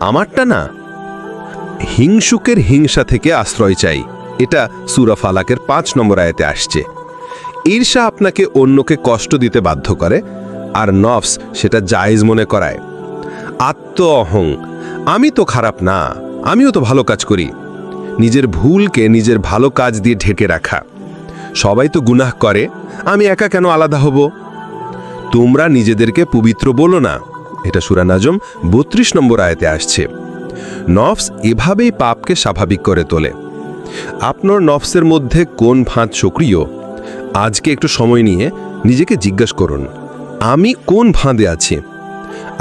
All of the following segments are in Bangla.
আমারটা না হিংসুকের হিংসা থেকে আশ্রয় চাই। এটা সুরা ফালাকের পাঁচ নম্বর আয়াতে আসছে। ঈর্ষা আপনাকে অন্যকে কষ্ট দিতে বাধ্য করে, আর নফস সেটা জায়েজ মনে করায়। আত্ম অহং, আমি তো খারাপ না, আমিও তো ভালো কাজ করি। নিজের ভুলকে নিজের ভালো কাজ দিয়ে ঢেকে রাখা। সবাই তো গুনাহ করে, আমি একা কেন আলাদা হব? তোমরা নিজেদেরকে পবিত্র বলো না। এটা সুরা নাজম বত্রিশ নম্বর আয়তে আসছে। নফস এভাবেই পাপকে স্বাভাবিক করে তোলে। আপনার নফসের মধ্যে কোন ফাঁদ সক্রিয়? আজকে একটু সময় নিয়ে নিজেকে জিজ্ঞাসা করুন, আমি কোন ফাঁদে আছি?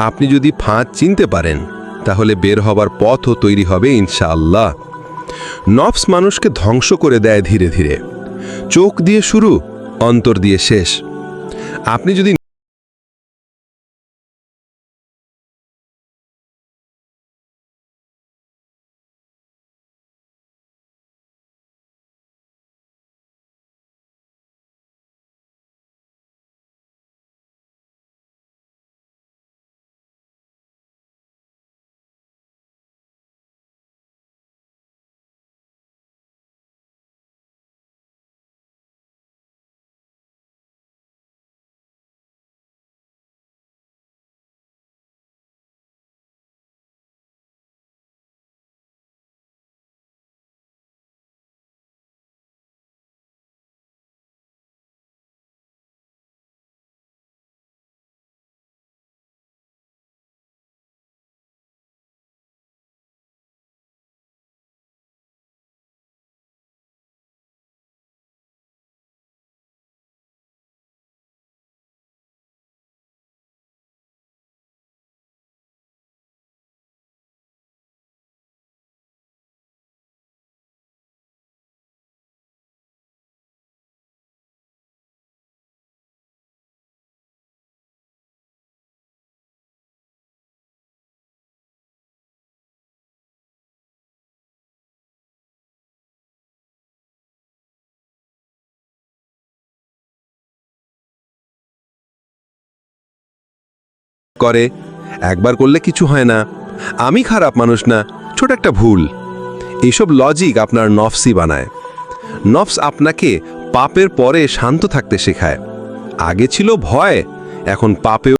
আপনি যদি ফাঁদ চিনতে পারেন, তাহলে বের হবার পথও তৈরি হবে ইনশাআল্লাহ। নফস মানুষকে ধ্বংস করে দেয় ধীরে ধীরে। চোখ দিয়ে শুরু, অন্তর দিয়ে শেষ। আপনি যদি করে, একবার করলে কিছু হয় না। আমি খারাপ মানুষ না, ছোট একটা ভুল। এইসব লজিক আপনার নফসই বানায়। নফস আপনাকে পাপের পরে শান্ত থাকতে শেখায়। আগে ছিল ভয়, এখন পাপে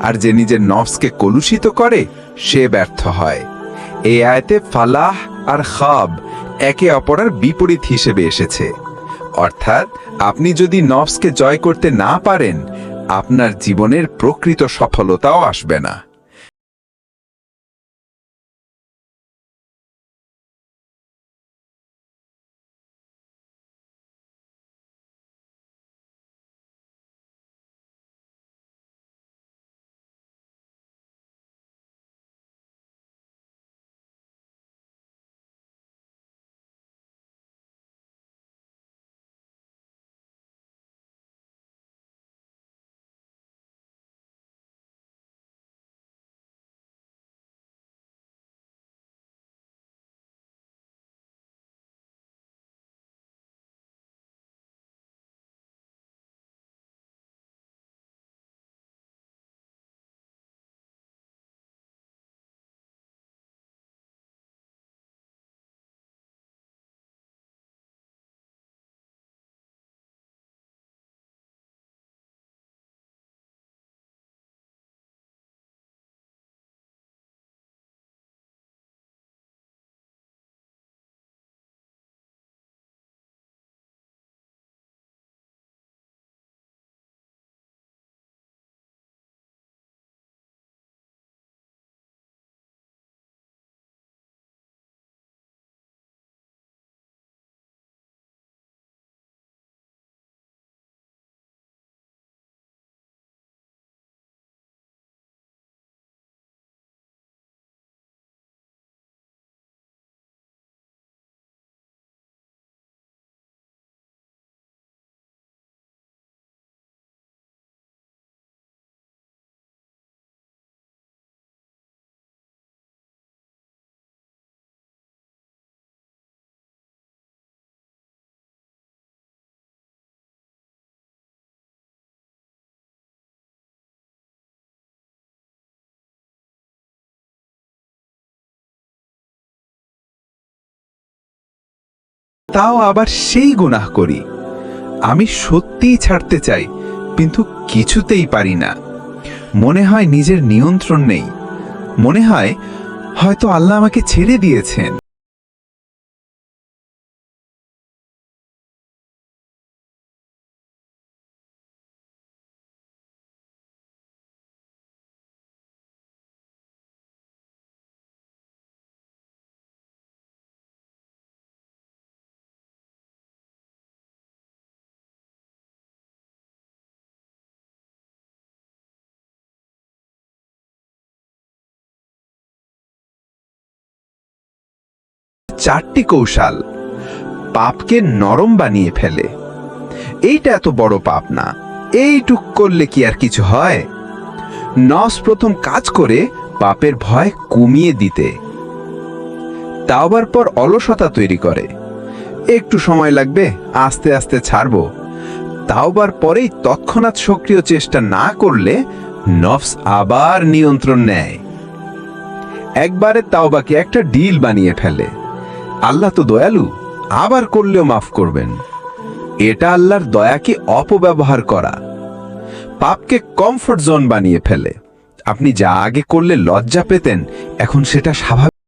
আর যে নিজের নফসকে কলুষিত করে, সে ব্যর্থ হয়। এই আয়তে ফালাহ আর খাব একে অপরের বিপরীত হিসেবে এসেছে। অর্থাৎ, আপনি যদি নফসকে জয় করতে না পারেন, আপনার জীবনের প্রকৃত সফলতাও আসবে না। তাও আবার সেই গুনাহ করি। আমি সত্যিই ছাড়তে চাই, কিন্তু কিছুতেই পারি না। মনে হয় নিজের নিয়ন্ত্রণ নেই। মনে হয় হয়তো আল্লাহ আমাকে ছেড়ে দিয়েছেন। চারটি কৌশল। পাপকে নরম বানিয়ে ফেলে। এইটা এত বড় পাপ না। এইটুক করলে কি আর কিছু হয়? নস প্রথম কাজ করে পাপের ভয় কমিয়ে দিতে। তাওবার পর অলসতা তৈরি করে। একটু সময় লাগবে, আস্তে আস্তে ছাড়বো। তাওবার পরেই তৎক্ষণাৎ সক্রিয় চেষ্টা না করলে নফস আবার নিয়ন্ত্রণ নেয়। একবারে তাওবাকে একটা ডিল বানিয়ে ফেলে। আল্লাহ তো দয়ালু, আবার করলেও মাফ করবেন। এটা আল্লাহর দয়াকে অপব্যবহার করা। পাপকে কমফোর্ট জোন বানিয়ে ফেলে। আপনি যা আগে করলে লজ্জা পেতেন, এখন সেটা স্বাভাবিক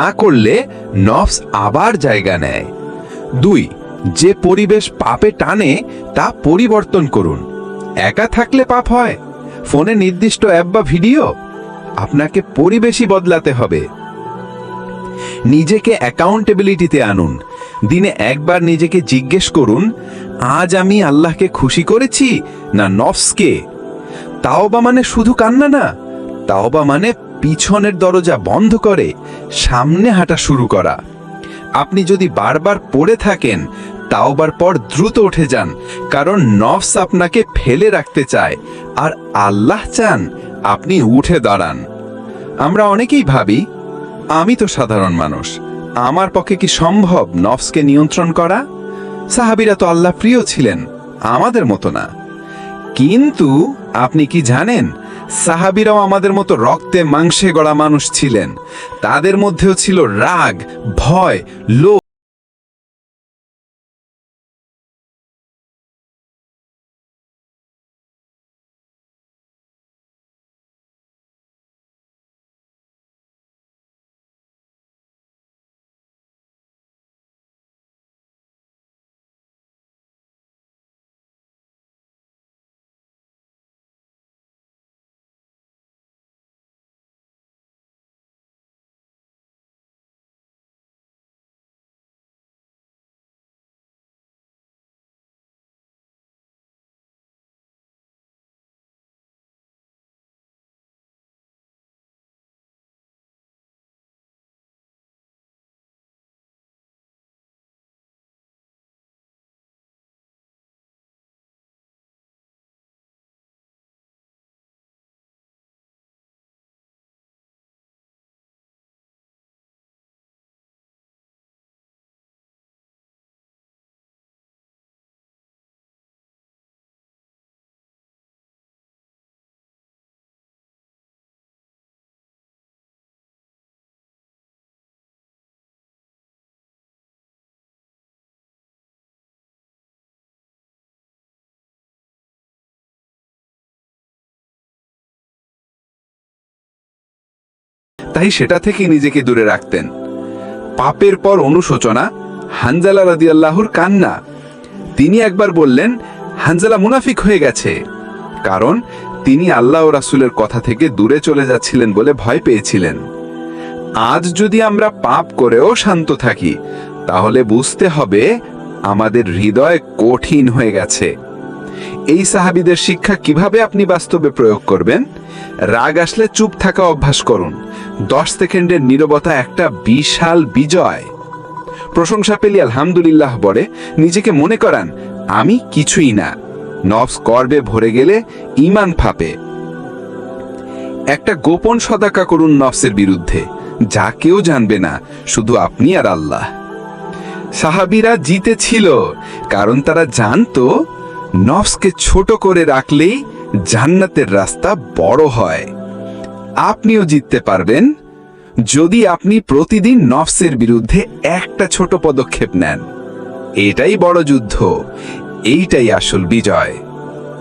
না করলে নফস আবার জায়গা নেয়। দুই, যে পরিবেশ পাপে টানে, তা পরিবর্তন করুন। একা থাকলে পাপ হয়? ফোনে নির্দিষ্ট অ্যাপ বা ভিডিও? আপনাকে পরিবেশই বদলাতে হবে। নিজেকে অ্যাকাউন্টেবিলিটিতে আনুন। দিনে একবার নিজেকে জিজ্ঞেস করুন, আজ আমি আল্লাহকে খুশি করেছি না নফসকে? তাও বা মানে শুধু কান্না না তাও বা মানে পিছনের দরজা বন্ধ করে সামনে হাঁটা শুরু করা। আপনি যদি বারবার পড়ে থাকেন তাওবার পর দ্রুত উঠে যান, কারণ নফস আপনাকে ফেলে রাখতে চায়, আর আল্লাহ চান আপনি উঠে দাঁড়ান। আমরা অনেকেই ভাবি, আমি তো সাধারণ মানুষ, আমার পক্ষে কি সম্ভব নফসকে নিয়ন্ত্রণ করা? সাহাবিরা তো আল্লাহ প্রিয় ছিলেন, আমাদের মতো না। কিন্তু আপনি কি জানেন সাহাবিরাও আমাদের মতো রক্তে মাংসে গড়া মানুষ ছিলেন। তাদের মধ্যেও ছিল রাগ ভয় লোভ তাই সেটা থেকে নিজেকে দূরে রাখতেন। পাপের পর অনুশোচনা, হানজালা রাদিয়াল্লাহুর কান্না। তিনি একবার বললেন, হানজালা মুনাফিক হয়ে গেছে। কারণ তিনি আল্লাহ রাসূলের কথা থেকে দূরে চলে যাচ্ছিলেন বলে ভয় পেয়েছিলেন। আজ যদি আমরা পাপ করেও শান্ত থাকি, তাহলে বুঝতে হবে আমাদের হৃদয় কঠিন হয়ে গেছে। এই সাহাবিদের শিক্ষা কীভাবে আপনি বাস্তবে প্রয়োগ করবেন? রাগ আসলে চুপ থাকা অভ্যাস করুন। দশ সেকেন্ডের নীরবতা একটা বিশাল বিজয়। প্রশংসা পেলি আলহামদুলিল্লাহ বলে, নিজেকে মনে করান, আমি কিছুই না। নফস করবে ভরে গেলে ইমান ফাপে। একটা গোপন সদাকা করুন নফসের বিরুদ্ধে, যা কেউ জানবে না, শুধু আপনি আর আল্লাহ। সাহাবিরা জিতেছিল, কারণ তারা জানতো নফসকে ছোট করে রাখলেই জান্নাতের রাস্তা বড় হয়। আপনিও জিততে পারবেন যদি আপনি প্রতিদিন নফসের বিরুদ্ধে একটা ছোট পদক্ষেপ নেন। এটাই বড় যুদ্ধ। এইটাই আসল বিজয়।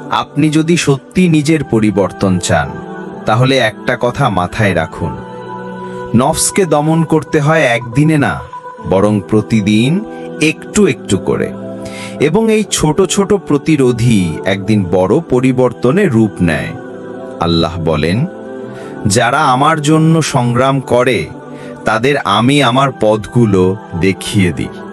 আপনি যদি সত্যি নিজের পরিবর্তন চান, তাহলে একটা কথা মাথায় রাখুন। নফসকে দমন করতে হয় একদিনে না, বরং প্রতিদিন একটু একটু করে। এবং এই ছোট ছোট প্রতিরোধী একদিন বড় পরিবর্তনে রূপ নেয়। আল্লাহ বলেন যারা আমার জন্য সংগ্রাম করে তাদের আমি আমার পদগুলো দেখিয়ে দিই।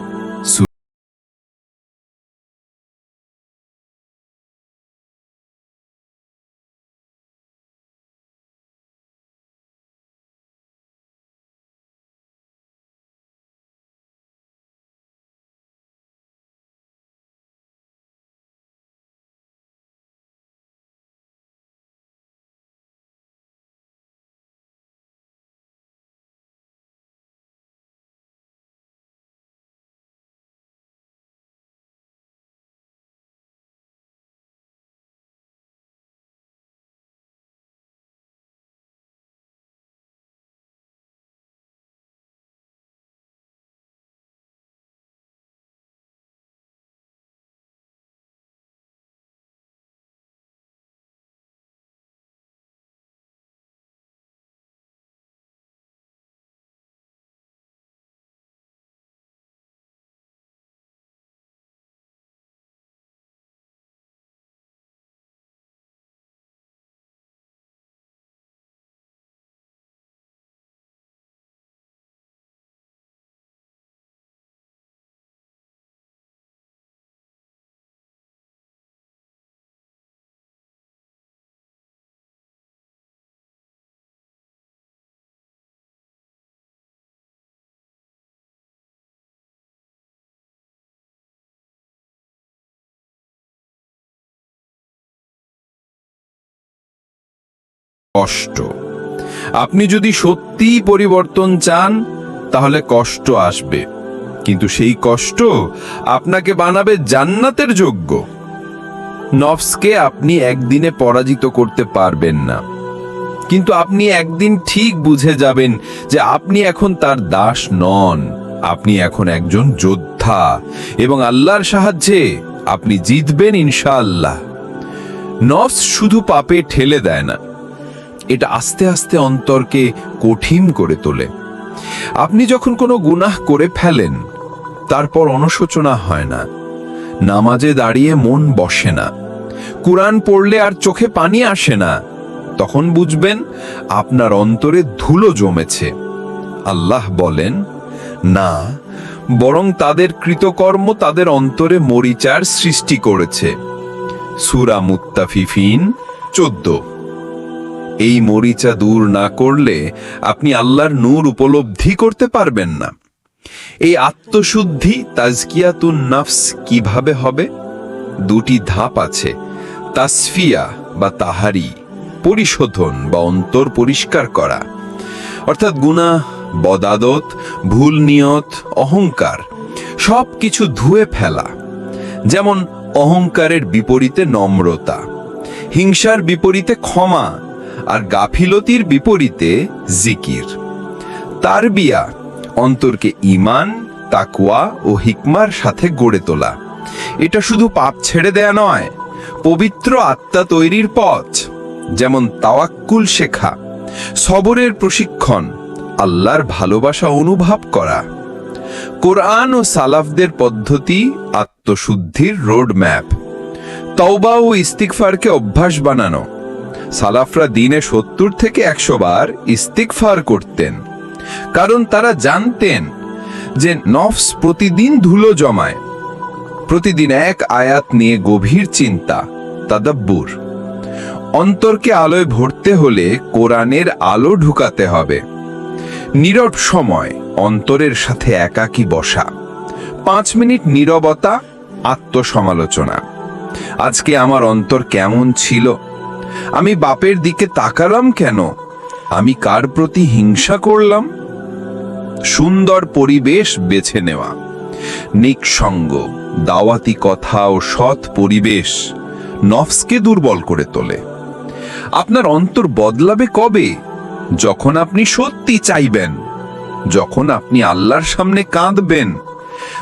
কষ্ট। আপনি যদি সত্যিই পরিবর্তন চান, তাহলে কষ্ট আসবে। কিন্তু সেই কষ্ট আপনাকে বানাবে জান্নাতের যোগ্য। নফসকে আপনি একদিনে পরাজিত করতে পারবেন না। কিন্তু আপনি একদিন ঠিক বুঝে যাবেন যে আপনি এখন তার দাস নন। আপনি এখন একজন যোদ্ধা এবং আল্লাহর সাহায্যে আপনি জিতবেন ইনশাআল্লাহ। নফস শুধু পাপে ঠেলে দেয় না এটা আস্তে আস্তে অন্তরকে কঠিন করে তোলে। আপনি যখন কোনো গুনাহ করে ফেলেন, তারপর অনুশোচনা হয় না। নামাজে দাঁড়িয়ে মন বসে না। কোরআন পড়লে আর চোখে পানি আসে না। তখন বুঝবেন, আপনার অন্তরে ধুলো জমেছে। আল্লাহ বলেন, না, বরং তাদের কৃতকর্ম তাদের অন্তরে মরিচার সৃষ্টি করেছে। সুরা মুত্তাফিফিন, চোদ্দ। এই মরিচা দূর না করলে আপনি আল্লাহর নূর উপলব্ধি করতে পারবেন না। এই আত্মশুদ্ধি তাজকিয়াতুন নাফস কীভাবে হবে? দুটি ধাপ আছে, তাসফিয়া বা তাহারি, পরিশোধন বা অন্তর পরিষ্কার করা। অর্থাৎ গুনাহ, বদাদত, ভুল নিয়ত, অহংকার সব কিছু ধুয়ে ফেলা। যেমন অহংকারের বিপরীতে নম্রতা, হিংসার বিপরীতে ক্ষমা আর গাফিলতির বিপরীতে জিকির। তার বিয়া অন্তরকে ইমান তাকুয়া ও হিকমার সাথে গড়ে তোলা। এটা শুধু পাপ ছেড়ে দেয়া নয়, পবিত্র আত্মা তৈরির পথ। যেমন তাওয়াক্কুল শেখা, সবরের প্রশিক্ষণ, আল্লাহর ভালোবাসা অনুভব করা। কোরআন ও সালাফদের পদ্ধতি, আত্মশুদ্ধির রোড ম্যাপ তওবা ও ইস্তিকফারকে অভ্যাস বানানো। সালাফরা দিনে সত্তর থেকে একশো বার ইস্তিকফার করতেন। কারণ তারা জানতেন যে নফস প্রতিদিন ধুলো জমায়, প্রতিদিন এক আয়াত নিয়ে গভীর চিন্তা, তাদাব্বুর। অন্তরকে আলোয় ভরতে হলে কোরআনের আলো ঢুকাতে হবে। নীরব সময়, অন্তরের সাথে একাকী বসা। পাঁচ মিনিট নীরবতা, আত্মসমালোচনা। আজকে আমার অন্তর কেমন ছিল? আমি বাপের দিকে তাকালাম কেন? আমি কার প্রতি হিংসা করলাম? সুন্দর পরিবেশ বেছে নেওয়া। নিকসঙ্গ দাওয়াতি কথা ও সৎ পরিবেশ নফসকে দুর্বল করে তোলে। আপনার অন্তর বদলাবে কবে? যখন আপনি সত্যি চাইবেন, যখন আপনি আল্লাহর সামনে কাঁদবেন,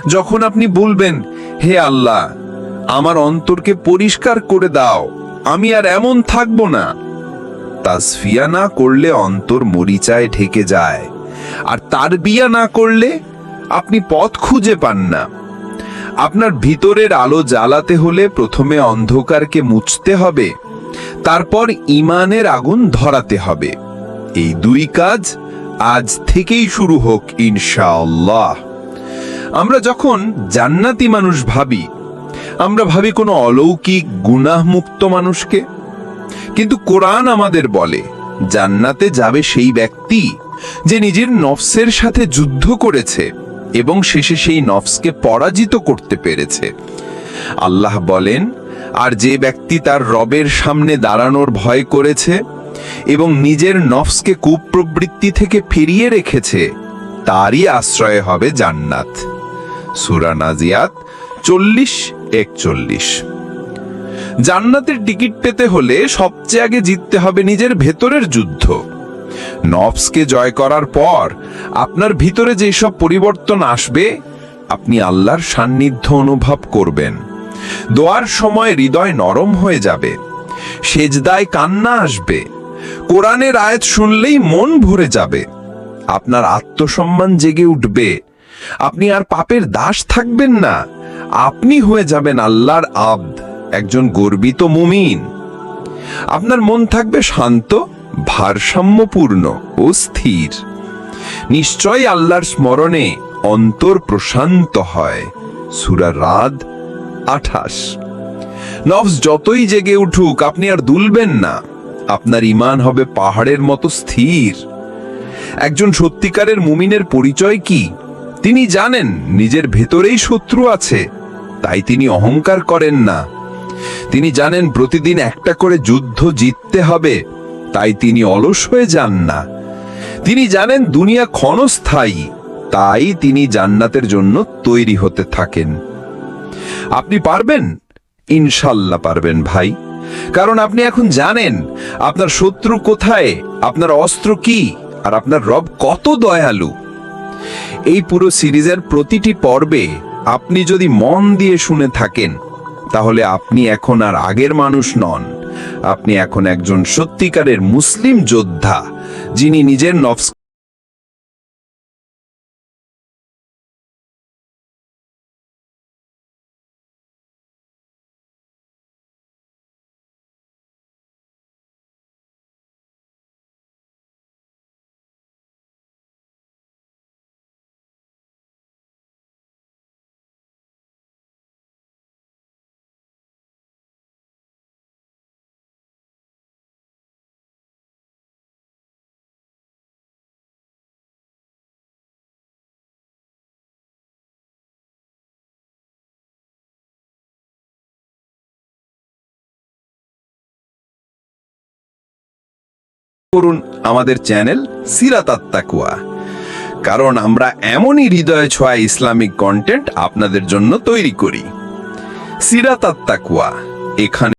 যখন আপনি বলবেন, হে আল্লাহ, আমার অন্তরকে পরিষ্কার করে দাও। আমি আর এমন থাকব না। তাসফিয়া না করলে অন্তর মরিচায় ঢেকে যায়। আর তার বিয়া না করলে আপনি পথ খুঁজে পান না। আপনার ভিতরের আলো জ্বালাতে হলে প্রথমে অন্ধকারকে মুছতে হবে, তারপর ইমানের আগুন ধরাতে হবে। এই দুই কাজ আজ থেকেই শুরু হোক, ইনশাআল্লাহ। আমরা যখন জান্নাতি মানুষ ভাবি আমরা ভাবি কোনো অলৌকিক গুনাহমুক্ত মানুষকে? কিন্তু কোরআন আমাদের বলে, জান্নাতে যাবে সেই ব্যক্তি যে নিজের নফসের সাথে যুদ্ধ করেছে এবং শেষে সেই নফসকে পরাজিত করতে পেরেছে। আল্লাহ বলেন, আর যে ব্যক্তি তার রবের সামনে দাঁড়ানোর ভয় করেছে এবং নিজের নফসকে কুপ্রবৃত্তি থেকে ফিরিয়ে রেখেছে, তারই আশ্রয় হবে জান্নাত। সুরা নাজিয়াত চল্লিশ একচল্লিশ। জান্নাতের টিকিট পেতে হলে সবচেয়ে আগে জিততে হবে নিজের ভেতরের যুদ্ধ। নফসকে জয় করার পর আপনার ভিতরে যেসব পরিবর্তন আসবে, আপনি আল্লাহর সান্নিধ্য অনুভব করবেন। দোয়ার সময় হৃদয় নরম হয়ে যাবে, সেজদায় কান্না আসবে, কোরআনের আয়াত শুনলেই মন ভরে যাবে, আপনার আত্মসম্মান জেগে উঠবে আপনি আর পাপের দাস থাকবেন না। আপনি হয়ে যাবেন আল্লাহর আব্দ, একজন গর্বিত মুমিন। আপনার মন থাকবে শান্ত, ভারসাম্যপূর্ণ ও স্থির। নিশ্চয় আল্লাহর স্মরণে অন্তর প্রশান্ত হয়। সুরা রাদ আঠাশ। নফস যতই জেগে উঠুক, আপনি আর দুলবেন না। আপনার ইমান হবে পাহাড়ের মতো স্থির। একজন সত্যিকারের মুমিনের পরিচয় কি? তিনি জানেন নিজের ভেতরেই শত্রু আছে, তাই তিনি অহংকার করেন না। তিনি জানেন প্রতিদিন একটা করে যুদ্ধ জিততে হবে, তাই তিনি অলস হয়ে যান না। তিনি জানেন দুনিয়া ক্ষণস্থায়ী, তাই তিনি জান্নাতের জন্য তৈরি হতে থাকেন। আপনি পারবেন? ইনশাল্লাহ পারবেন ভাই। কারণ আপনি এখন জানেন, আপনার শত্রু কোথায়, আপনার অস্ত্র কি, আর আপনার রব কত দয়ালু। এই পুরো সিরিজের প্রতিটি পর্বে আপনি যদি মন দিয়ে শুনে থাকেন, তাহলে আপনি এখন আর আগের মানুষ নন। আপনি এখন একজন সত্যিকারের মুসলিম যোদ্ধা, যিনি নিজের নফস করুন আমাদের চ্যানেল সিরাতাত্তাকুয়া কারণ আমরা এমনই হৃদয় ছোঁয়া ইসলামিক কন্টেন্ট আপনাদের জন্য তৈরি করি। সিরাতাত্তাকুয়া এখানে